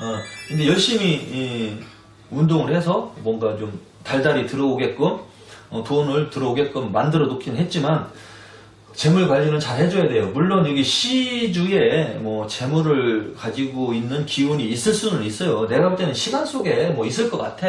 어, 근데 열심히 이, 운동을 해서 뭔가 좀 달달이 들어오게끔 어, 돈을 들어오게끔 만들어 놓긴 했지만 재물 관리는 잘 해줘야 돼요. 물론 여기 시주에 뭐 재물을 가지고 있는 기운이 있을 수는 있어요. 내가 볼 때는 시간 속에 뭐 있을 것 같아.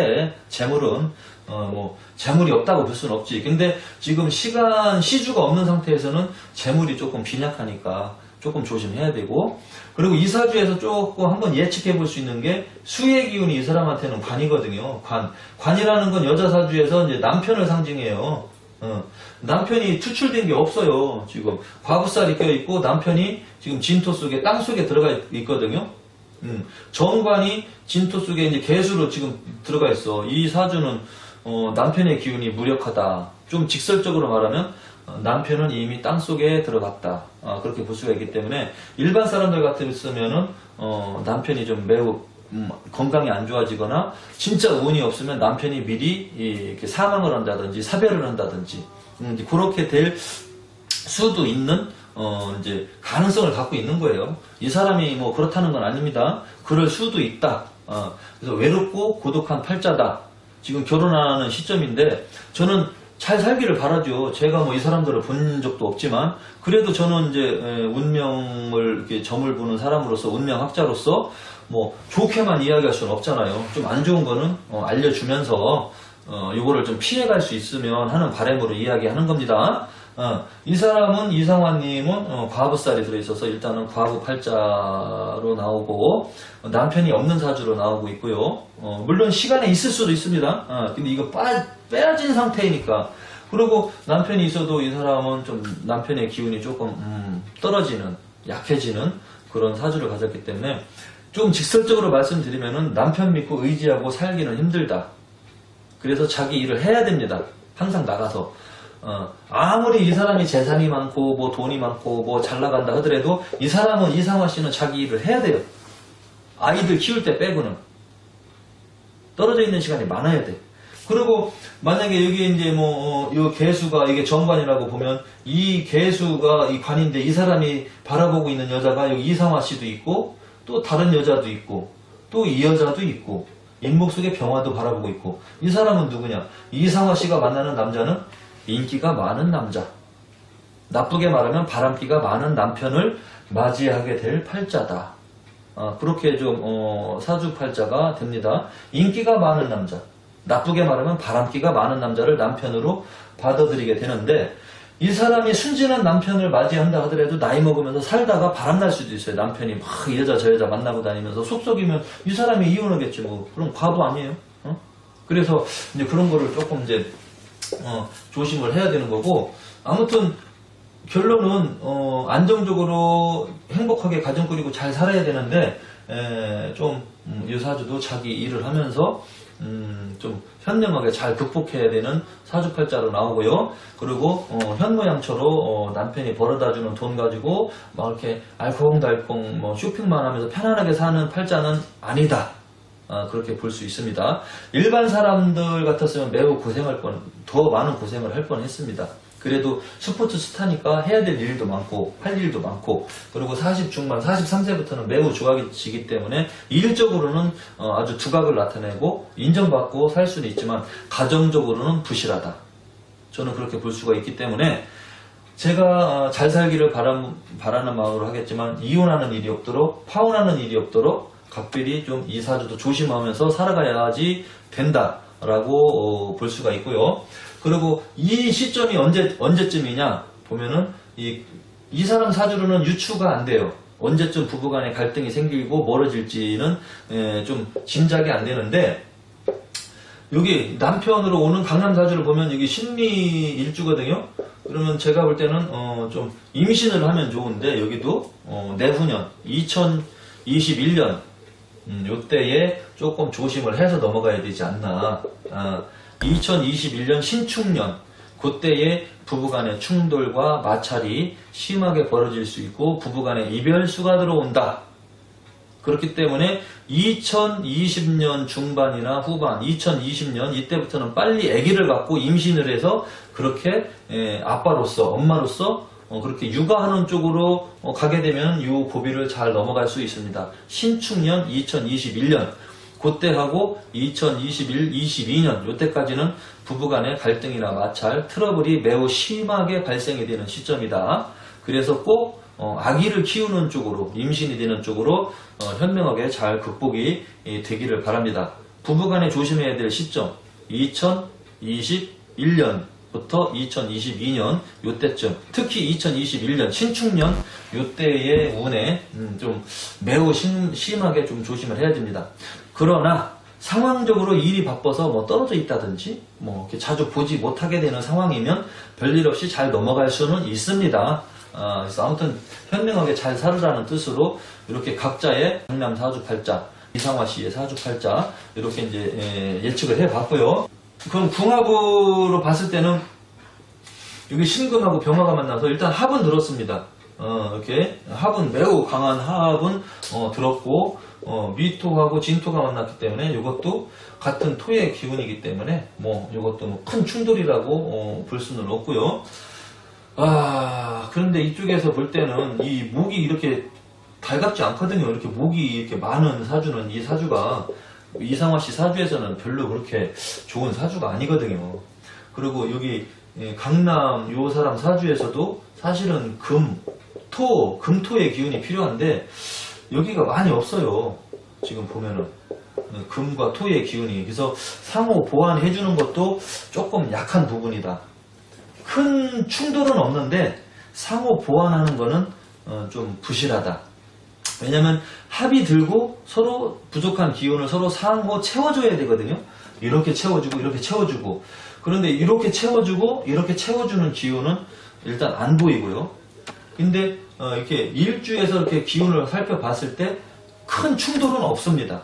재물은 어 뭐 재물이 없다고 볼 수는 없지. 근데 지금 시간 시주가 없는 상태에서는 재물이 조금 빈약하니까 조금 조심해야 되고 그리고 이사주에서 조금 한번 예측해 볼 수 있는 게 수의 기운이 이 사람한테는 관이거든요. 관 관이라는 건 여자 사주에서 이제 남편을 상징해요. 어, 남편이 투출된 게 없어요. 지금 과부살이 껴 있고 남편이 지금 진토 속에 땅 속에 들어가 있- 있거든요. 음, 정관이 진토 속에 이제 개수로 지금 들어가 있어. 이 사주는 어, 남편의 기운이 무력하다. 좀 직설적으로 말하면 어, 남편은 이미 땅 속에 들어갔다. 아, 그렇게 볼 수가 있기 때문에 일반 사람들 같으면은 어, 남편이 좀 매우 음, 건강이 안 좋아지거나 진짜 운이 없으면 남편이 미리 이- 이렇게 사망을 한다든지 사별을 한다든지 음, 그렇게 될 수도 있는 어 이제 가능성을 갖고 있는 거예요. 이 사람이 뭐 그렇다는 건 아닙니다. 그럴 수도 있다. 어, 그래서 외롭고 고독한 팔자다. 지금 결혼하는 시점인데 저는 잘 살기를 바라죠. 제가 뭐 이 사람들을 본 적도 없지만 그래도 저는 이제 에, 운명을 이렇게 점을 보는 사람으로서 운명학자로서 뭐 좋게만 이야기할 수는 없잖아요. 좀 안 좋은 거는 어, 알려주면서 어, 요거를 좀 피해갈 수 있으면 하는 바람으로 이야기하는 겁니다. 어, 이 사람은 이상화님은 어, 과부살이 들어있어서 일단은 과부 팔자로 나오고 어, 남편이 없는 사주로 나오고 있고요. 어, 물론 시간에 있을 수도 있습니다. 어, 근데 이거 빠, 빼앗진 상태이니까 그리고 남편이 있어도 이 사람은 좀 남편의 기운이 조금 음, 떨어지는 약해지는 그런 사주를 가졌기 때문에 좀 직설적으로 말씀드리면은 남편 믿고 의지하고 살기는 힘들다. 그래서 자기 일을 해야 됩니다. 항상 나가서. 어, 아무리 이 사람이 재산이 많고, 뭐 돈이 많고, 뭐 잘 나간다 하더라도 이 사람은 이상화 씨는 자기 일을 해야 돼요. 아이들 키울 때 빼고는. 떨어져 있는 시간이 많아야 돼. 그리고 만약에 여기 이제 뭐, 어, 요 개수가 이게 정관이라고 보면 이 개수가 이 관인데 이 사람이 바라보고 있는 여자가 여기 이상화 씨도 있고 또 다른 여자도 있고 또 이 여자도 있고 인목 속에 병화도 바라보고 있고 이 사람은 누구냐? 이상화 씨가 만나는 남자는 인기가 많은 남자. 나쁘게 말하면 바람기가 많은 남편을 맞이하게 될 팔자다. 아, 그렇게 좀 어, 사주팔자가 됩니다. 인기가 많은 남자. 나쁘게 말하면 바람기가 많은 남자를 남편으로 받아들이게 되는데 이 사람이 순진한 남편을 맞이한다 하더라도 나이 먹으면서 살다가 바람날 수도 있어요. 남편이 막 이 여자 저 여자 만나고 다니면서 속속이면 이 사람이 이혼하겠지 뭐. 그럼 과부 아니에요? 어? 그래서 이제 그런 거를 조금 이제 어, 조심을 해야 되는 거고 아무튼 결론은 어, 안정적으로 행복하게 가정 꾸리고 잘 살아야 되는데 에, 좀 음, 유사주도 자기 일을 하면서 음, 좀 현명하게 잘 극복해야 되는 사주팔자로 나오고요. 그리고 어, 현모양처로 어, 남편이 벌어다주는 돈 가지고 막 이렇게 알콩달콩 뭐 쇼핑만 하면서 편안하게 사는 팔자는 아니다. 아, 그렇게 볼 수 있습니다. 일반 사람들 같았으면 매우 고생할 뻔, 더 많은 고생을 할 뻔 했습니다. 그래도 스포츠 스타니까 해야 될 일도 많고, 할 일도 많고, 그리고 40 중반, 43세부터는 매우 좋아지기 때문에 일적으로는 어, 아주 두각을 나타내고 인정받고 살 수는 있지만, 가정적으로는 부실하다. 저는 그렇게 볼 수가 있기 때문에, 제가 어, 잘 살기를 바람, 바라는 마음으로 하겠지만 이혼하는 일이 없도록 파혼하는 일이 없도록 각별히 좀 이사주도 조심하면서 살아가야지 된다라고 어, 볼 수가 있고요. 그리고 이 시점이 언제 언제쯤이냐 보면은 이, 이 사람 사주로는 유추가 안 돼요. 언제쯤 부부간에 갈등이 생기고 멀어질지는 에, 좀 짐작이 안 되는데 여기 남편으로 오는 강남 사주를 보면 여기 신미 일주거든요. 그러면 제가 볼 때는 어, 좀 임신을 하면 좋은데 여기도 어, 내후년 2021년 음, 요때에 조금 조심을 해서 넘어가야 되지 않나. 아, 2021년 신축년 그때에 부부간의 충돌과 마찰이 심하게 벌어질 수 있고 부부간의 이별수가 들어온다. 그렇기 때문에 2020년 중반이나 후반, 2020년 이때부터는 빨리 아기를 갖고 임신을 해서 그렇게 에, 아빠로서 엄마로서 어, 그렇게 육아하는 쪽으로 어, 가게 되면 이 고비를 잘 넘어갈 수 있습니다. 신축년 2021년 그때하고 2021, 22년 요때까지는 부부간의 갈등이나 마찰, 트러블이 매우 심하게 발생이 되는 시점이다. 그래서 꼭 어, 아기를 키우는 쪽으로 임신이 되는 쪽으로 어, 현명하게 잘 극복이 예, 되기를 바랍니다. 부부간에 조심해야 될 시점 2021년 부터 2022년 요때쯤 특히 2021년 신축년 요때의 운에 음, 좀 매우 심, 심하게 좀 조심을 해야 됩니다. 그러나 상황적으로 일이 바빠서 뭐 떨어져 있다든지 뭐 이렇게 자주 보지 못하게 되는 상황이면 별일 없이 잘 넘어갈 수는 있습니다. 아, 그래서 아무튼 현명하게 잘 살으라는 뜻으로 이렇게 각자의 강남 사주팔자, 이상화 씨의 사주팔자 이렇게 이제 예, 예측을 해봤고요. 그럼 궁합으로 봤을 때는 여기 신금하고 병화가 만나서 일단 합은 들었습니다. 어, 이렇게 합은 매우 강한 합은 어, 들었고 어, 미토하고 진토가 만났기 때문에 이것도 같은 토의 기운이기 때문에 뭐 이것도 뭐 큰 충돌이라고 어, 볼 수는 없고요. 아 그런데 이쪽에서 볼 때는 이 목이 이렇게 달갑지 않거든요. 이렇게 목이 이렇게 많은 사주는 이 사주가 이상화 씨 사주에서는 별로 그렇게 좋은 사주가 아니거든요. 그리고 여기 예, 강남 요 사람 사주에서도 사실은 금, 토, 금토의 기운이 필요한데 여기가 많이 없어요. 지금 보면은 어, 금과 토의 기운이 그래서 상호 보완해 주는 것도 조금 약한 부분이다. 큰 충돌은 없는데 상호 보완하는 거는 어, 좀 부실하다. 왜냐면 합이 들고 서로 부족한 기운을 서로 상호 채워줘야 되거든요. 이렇게 채워주고 이렇게 채워주고 그런데 이렇게 채워주고 이렇게 채워주는 기운은 일단 안 보이고요. 근데 어, 이렇게 일주에서 이렇게 기운을 살펴봤을 때 큰 충돌은 없습니다.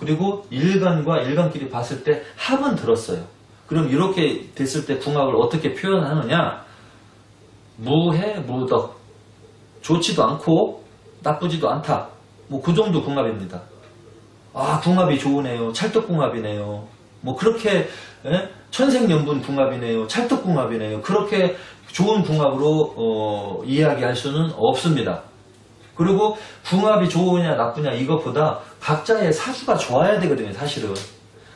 그리고 일간과 일간끼리 봤을 때 합은 들었어요. 그럼 이렇게 됐을 때 궁합을 어떻게 표현하느냐? 무해 무덕 좋지도 않고 나쁘지도 않다. 뭐 그 정도 궁합입니다. 아 궁합이 좋으네요. 찰떡궁합이네요. 뭐 그렇게 예? 천생연분 궁합이네요. 찰떡궁합이네요. 그렇게 좋은 궁합으로 어, 이야기할 수는 없습니다. 그리고 궁합이 좋으냐 나쁘냐 이것보다 각자의 사주가 좋아야 되거든요. 사실은.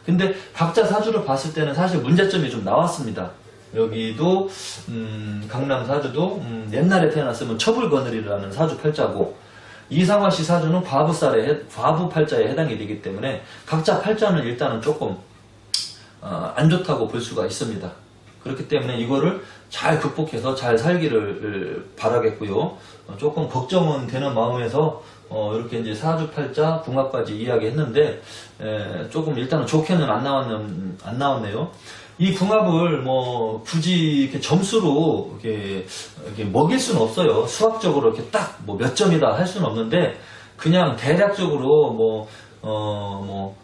근데 각자 사주를 봤을 때는 사실 문제점이 좀 나왔습니다. 여기도 음, 강남 사주도 음, 옛날에 태어났으면 처불거늘이라는 사주 팔자고 이상화 씨 사주는 과부살에 해- 과부 팔자에 해당이 되기 때문에 각자 팔자는 일단은 조금 어, 안 좋다고 볼 수가 있습니다. 그렇기 때문에 이거를 잘 극복해서 잘 살기를 바라겠고요. 어, 조금 걱정은 되는 마음에서 어, 이렇게 이제 사주팔자 궁합까지 이야기했는데 에, 조금 일단은 좋게는 안 나왔는 안 나왔네요. 이 궁합을 뭐 굳이 이렇게 점수로 이렇게, 이렇게 먹일 수는 없어요. 수학적으로 이렇게 딱 뭐 몇 점이다 할 수는 없는데 그냥 대략적으로 뭐 어, 뭐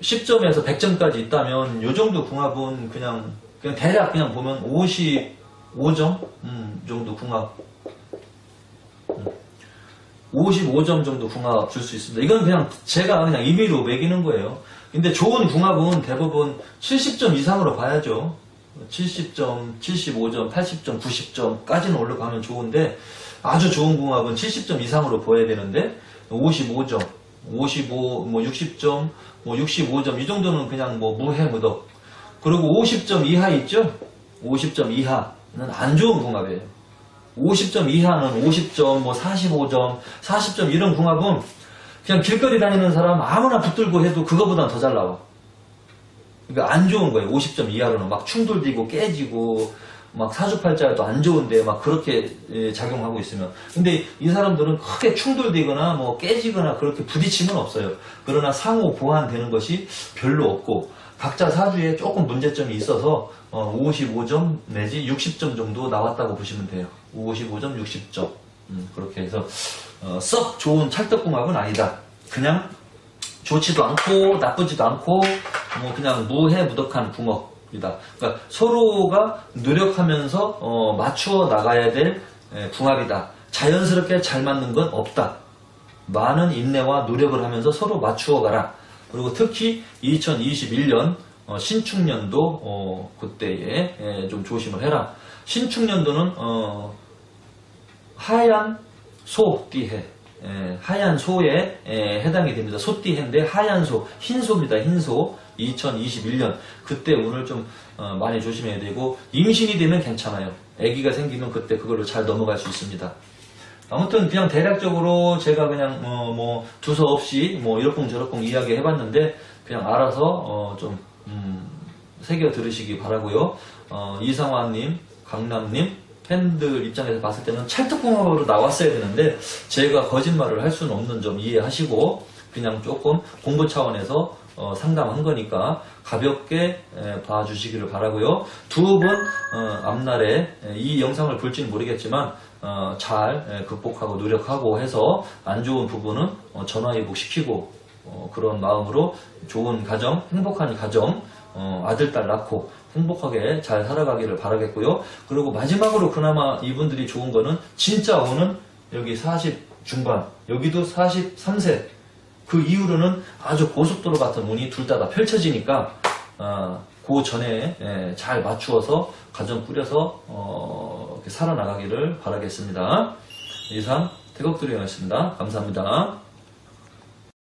10점에서 100점까지 있다면 요 정도 궁합은 그냥 그냥 대략 그냥 보면 55점 음, 정도 궁합 음, 55점 정도 궁합 줄 수 있습니다. 이건 그냥 제가 그냥 임의로 매기는 거예요. 근데 좋은 궁합은 대부분 70점 이상으로 봐야죠. 70점, 75점, 80점, 90점까지는 올라가면 좋은데 아주 좋은 궁합은 70점 이상으로 보여야 되는데 55점, 55, 뭐 60점, 뭐 65점 이 정도는 그냥 뭐 무해 무덕. 그리고 50점 이하 있죠? 50점 이하는 안 좋은 궁합이에요. 50점 이하는 50점, 뭐 45점, 40점 이런 궁합은 그냥 길거리 다니는 사람 아무나 붙들고 해도 그거보다 더 잘 나와. 그러니까 안 좋은 거예요. 50점 이하로는 막 충돌되고 깨지고 막 사주팔자도 안 좋은데 막 그렇게 예, 작용하고 있으면 근데 이 사람들은 크게 충돌되거나 뭐 깨지거나 그렇게 부딪힘은 없어요. 그러나 상호 보완되는 것이 별로 없고 각자 사주에 조금 문제점이 있어서 어, 55점 내지 60점 정도 나왔다고 보시면 돼요. 55점, 60점 음, 그렇게 해서 어, 썩 좋은 찰떡궁합은 아니다. 그냥 좋지도 않고 나쁘지도 않고 뭐 그냥 무해 무덕한 궁합이다. 그러니까 서로가 노력하면서 어, 맞추어 나가야 될 에, 궁합이다. 자연스럽게 잘 맞는 건 없다. 많은 인내와 노력을 하면서 서로 맞추어 가라. 그리고 특히 2021년 어, 신축년도 어, 그때에 에, 좀 조심을 해라. 신축년도는 어, 하얀 소띠해. 에, 하얀 소에 에, 해당이 됩니다. 소띠해인데 하얀 소, 흰 소입니다. 흰 소. 2021년 그때 운을 좀 어, 많이 조심해야 되고 임신이 되면 괜찮아요. 아기가 생기면 그때 그걸로 잘 넘어갈 수 있습니다. 아무튼 그냥 대략적으로 제가 그냥 어, 뭐 두서 없이 뭐 이러쿵저러쿵 이야기 해봤는데 그냥 알아서 어, 좀 음, 새겨 들으시기 바라고요. 어, 이상화님, 강남님 팬들 입장에서 봤을 때는 찰떡궁합으로 나왔어야 되는데 제가 거짓말을 할 수는 없는 점 이해하시고 그냥 조금 공부 차원에서 어, 상담한 거니까 가볍게 에, 봐주시기를 바라고요. 두 분 어, 앞날에 에, 이 영상을 볼지는 모르겠지만 어, 잘 에, 극복하고 노력하고 해서 안 좋은 부분은 어, 전화위복 시키고 어, 그런 마음으로 좋은 가정, 행복한 가정, 어, 아들, 딸 낳고 행복하게 잘 살아가기를 바라겠고요. 그리고 마지막으로 그나마 이분들이 좋은 거는 진짜 오는 여기 40 중반, 여기도 43세, 그 이후로는 아주 고속도로 같은 운이 둘 다 다 펼쳐지니까 어, 그 전에 예, 잘 맞추어서 가정 꾸려서 어, 살아나가기를 바라겠습니다. 이상 태극두리였습니다. 감사합니다.